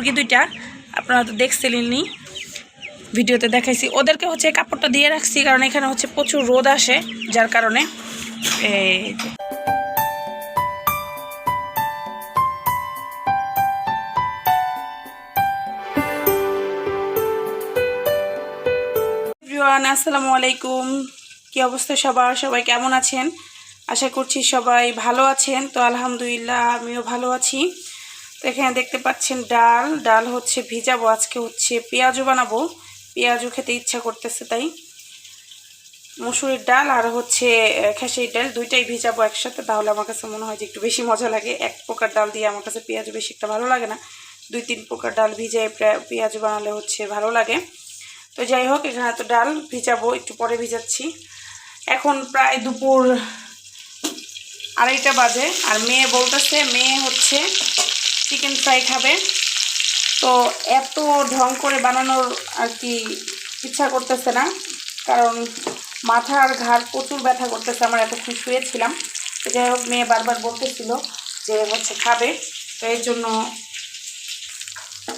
মুরগি দুইটা, আপনারা তো দেখছিলেনই। ভিডিওতে দেখাইছি। ওদেরকে হচ্ছে কাপড়টা দিয়ে রাখছি, কারণ এখানে হচ্ছে প্রচুর রোদ আসে, যার কারণে আসসালামু আলাইকুম। কি অবস্থা সবার? সবাই কেমন আছেন? আশা করছি সবাই ভালো আছেন। তো আলহামদুলিল্লাহ, আমিও ভালো আছি। তো এখানে দেখতে পাচ্ছেন ডাল। ডাল হচ্ছে ভিজাবো আজকে হচ্ছে পেঁয়াজও বানাবো। পেঁয়াজও খেতে ইচ্ছা করতেছে তাই। মুসুরির ডাল আর হচ্ছে খেসারির ডাল দুইটাই ভিজাবো একসাথে। তাহলে আমার কাছে মনে হয় যে একটু বেশি মজা লাগে। এক প্রকার ডাল দিয়ে আমার কাছে পেঁয়াজ বেশি একটা ভালো লাগে না। দুই, তিন প্রকার ডাল ভিজে প্রা- পেঁয়াজ বানালে হচ্ছে ভালো লাগে। তো যাই হোক, এখানে তো ডাল ভিজাবো, একটু পরে ভিজাচ্ছি। এখন প্রায় দুপুর আড়াইটা বাজে। আর মেয়ে বলতেছে, মেয়ে হচ্ছে চিকেন ফ্রাই খাবে। তো এত ঢং করে বানানোর আর কি ইচ্ছা করতেছে না। কারণ মাথা আর ঘাড় প্রচুর ব্যথা করতেছে, আমার এতক্ষণ শুয়েছিলাম তো যাই হোক, মেয়ে বারবার বলতেছিল যে হচ্ছে খাবে। তো এর জন্য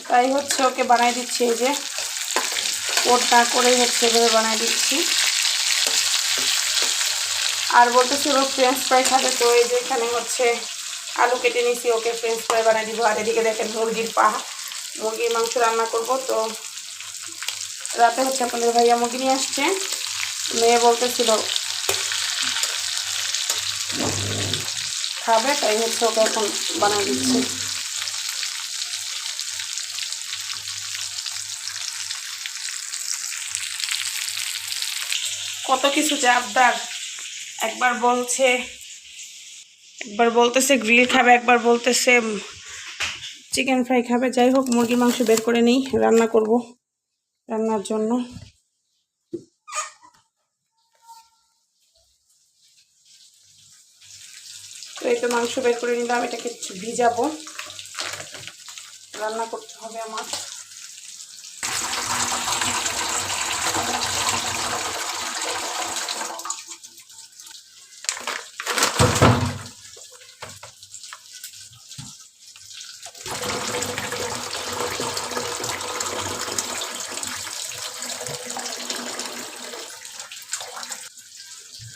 তাই হচ্ছে ওকে বানাই দিচ্ছি এই যে। কোট না করেই হচ্ছে এভাবে বানাই দিচ্ছি। আর বলতেছিল ফ্রেঞ্চ ফ্রাই খাবে। তো এই যে এখানে হচ্ছে আলু কেটে নিছি ওকে ফ্রেঞ্চ ফ্রাই বানাই দিব। আর এদিকে দেখেন মুরগির পা। মুরগির মাংস রান্না করব, তো রাতে হচ্ছে আপনাদের ভাইয়া মুরগি নিয়ে আসছে। মেয়ে বলতেছিল, খাবে? তাই হচ্ছে ওকে এখন বানাই দিচ্ছি। কত কিছু যে আবদার একবার বলছে একবার বলতেছে গ্রিল খাবে, একবার বলতেছে চিকেন ফ্রাই খাবে। যাই হোক, মুরগির মাংস বের করে নিই, রান্না করব রান্নার জন্য। এই তো মাংস বের করে নিলাম, এটাকে ভিজাবো। রান্না করতে হবে আমার।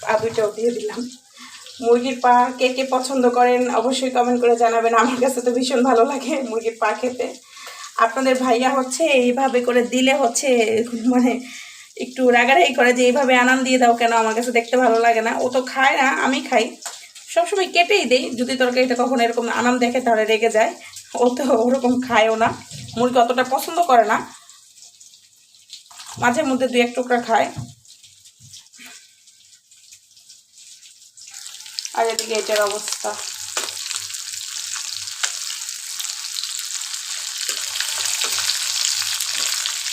পা দুইটাও দিয়ে দিলাম। মুরগির পা কে কে পছন্দ করেন অবশ্যই কমেন্ট করে জানাবেন। আমার কাছে তো ভীষণ ভালো লাগে মুরগির পা খেতে। আপনাদের ভাইয়া হচ্ছে এইভাবে করে দিলে হচ্ছে মানে একটু রাগারাগি করে যে এইভাবে আনান দিয়ে দাও কেন? আমার কাছে দেখতে ভালো লাগে না। ও তো খায় না, আমি খাই। সবসময় কেটেই দেই। যদি তরকারিটা কখনো এরকম আনাম দেখে তাহলে রেগে যায়। ও তো ওরকম খায়ও না। মুরগি অতটা পছন্দ করে না। মাঝে মধ্যে দুই এক টুকরা খায়। আর এদিকে এটার অবস্থা।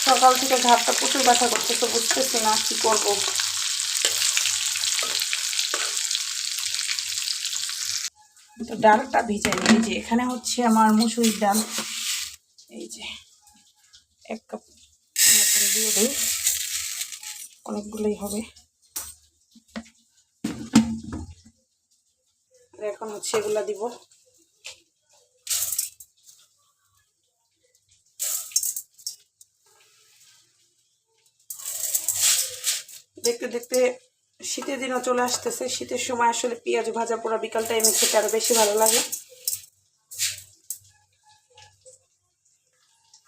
সকাল থেকে ঘাটটা প্রচুর ব্যথা করছে তো বুঝতেছি না কি করব। তো ডালটা ভিজাই এই যে এখানে হচ্ছে আমার মুসুরির ডাল। এই যে এক কাপ দিয়ে দিই। অনেকগুলোই হবে। এখন হচ্ছে এগুলা দিব। দেখতে দেখতে শীতের দিনও চলে আসতেছে। শীতের সময় আসলে পেঁয়াজ ভাজা পোড়া বিকাল টাইমে খেতে আরও বেশি ভালো লাগে।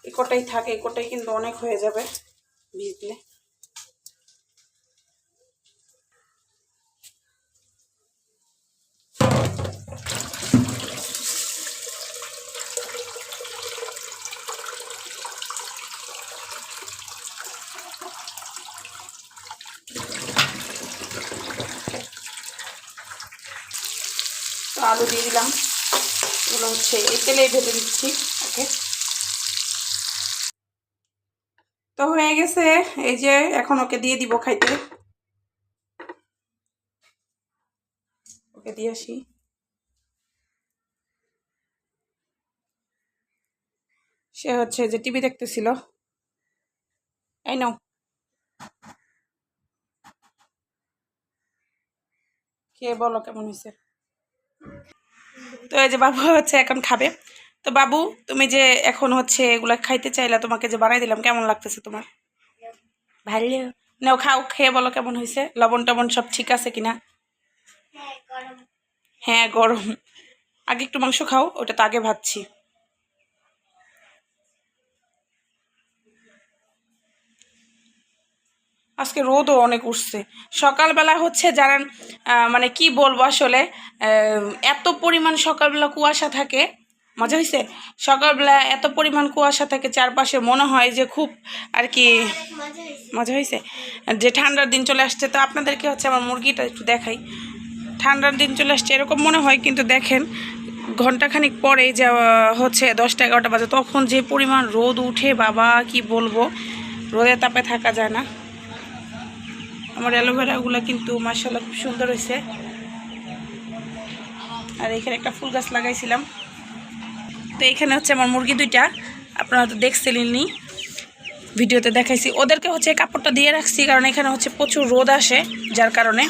এই কটাই থাকে এই কটাই কিন্তু অনেক হয়ে যাবে, ভিজলে। তো আলু দিয়ে দিলাম। এগুলো হচ্ছে এই তেলেই ভেজে দিচ্ছি ওকে। তো হয়ে গেছে। এই যে এখন ওকে দিয়ে দিব খাইতে। ওকে দিয়ে আসি। সে হচ্ছে যে টিভি দেখতেছিল। এই নাও। খেয়ে বলো কেমন হয়েছে? তো এই যে বাবু হচ্ছে এখন খাবে। তো বাবু তুমি যে এখন হচ্ছে এগুলো খাইতে চাইলা তোমাকে যে বানাই দিলাম কেমন লাগতেছে তোমার? ভালো। নাও খাও খেয়ে বলো কেমন হয়েছে লবণ টবণ সব ঠিক আছে কিনা? হ্যাঁ গরম। আগে একটু মাংস খাও ওটা তো আগে ভাবছি আজকে রোদও অনেক উঠছে। সকালবেলা হচ্ছে জানেন মানে কি বলব আসলে এত পরিমাণ সকালবেলা কুয়াশা থাকে, মজা হয়েছে সকালবেলা এত পরিমাণ কুয়াশা থাকে, চারপাশে মনে হয় যে খুব আর কি মজা হয়েছে যে ঠান্ডার দিন চলে আসছে, তো আপনাদেরকে হচ্ছে আমার মুরগিটা একটু দেখাই। ঠান্ডার দিন চলে আসছে, এরকম মনে হয়, কিন্তু দেখেন ঘন্টাখানিক পরে যা হচ্ছে দশটা এগারোটা বাজে, তখন যে পরিমাণ রোদ উঠে, বাবা, কি বলব? রোদে তাপে থাকা যায় না। আমার অ্যালোভেরাগুলো কিন্তু মার্শাল্লাহ খুব সুন্দর হয়েছে আর এখানে একটা ফুল গাছ লাগাইছিলাম। তো এখানে হচ্ছে আমার মুরগি দুইটা। আপনারা তো দেখছিলেননি ভিডিওতে দেখাইছি। ওদেরকে হচ্ছে কাপড়টা দিয়ে রাখছি, কারণ এখানে হচ্ছে প্রচুর রোদ আসে, যার কারণে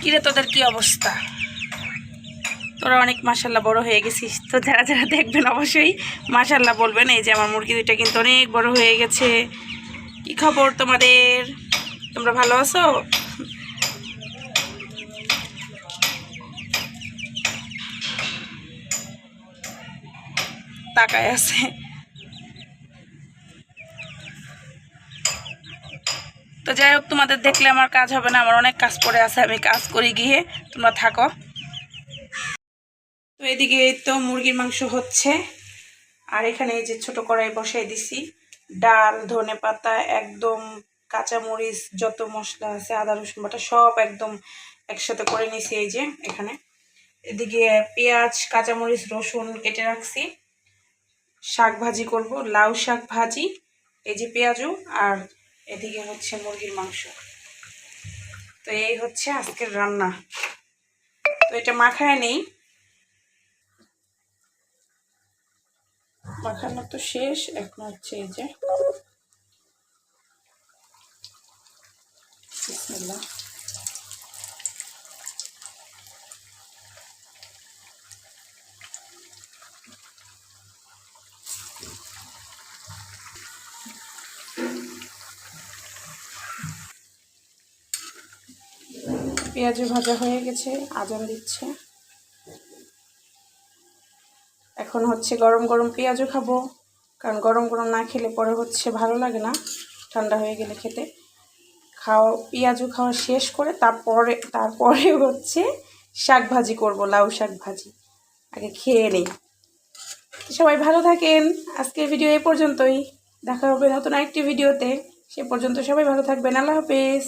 কিরে তোদের কি অবস্থা? তোরা অনেক মাসাল্লাহ বড় হয়ে গেছিস। তো যারা যারা দেখবেন অবশ্যই মাসাল্লাহ বলবেন, এই যে আমার মুরগি দুইটা কিন্তু অনেক বড় হয়ে গেছে। কি খবর তোমাদের? তোমরা ভালো আছো? তাকায় আছে। তো যাই হোক, তোমাদের দেখলে আমার কাজ হবে না, আমার অনেক কাজ পড়ে আছে, আমি কাজ করি গিয়ে, তোমরা থাকো। তো এদিকে তো মুরগির মাংস হচ্ছে, আর এখানে এই যে ছোট কড়াই বসাই দিছি। ডাল, ধনে পাতা, একদম কাঁচামরিচ, যত মশলা আছে, আদা, রসুন বাটা, সব একদম একসাথে করে নিছি এই যে এখানে। এদিকে পেঁয়াজ, কাঁচামরিচ, রসুন কেটে রাখছি। শাক ভাজি করব, লাউ শাক ভাজি, এই যে পেঁয়াজও, আর এদিকে হচ্ছে মুরগির মাংস। তো এই হচ্ছে আজকের রান্না। তো এটা মাখায় নেই। মাখানো তো শেষ। এখন হচ্ছে এই যে। বিসমিল্লাহ। পেঁয়াজু ভাজা হয়ে গেছে আজান দিচ্ছে। এখন হচ্ছে গরম গরম পেঁয়াজও খাব। কারণ গরম গরম না খেলে পরে হচ্ছে ভালো লাগে না, ঠান্ডা হয়ে গেলে খেতে। খাওয়া, পেঁয়াজও খাওয়া শেষ করে তারপরে তারপরে হচ্ছে শাক ভাজি করব, লাউ শাক ভাজি। আগে খেয়ে নেই। সবাই ভালো থাকেন। আজকের ভিডিও এ পর্যন্তই। দেখা হবে নতুন আরেকটি ভিডিওতে। সে পর্যন্ত সবাই ভালো থাকবেন। আল্লাহ হাফেজ।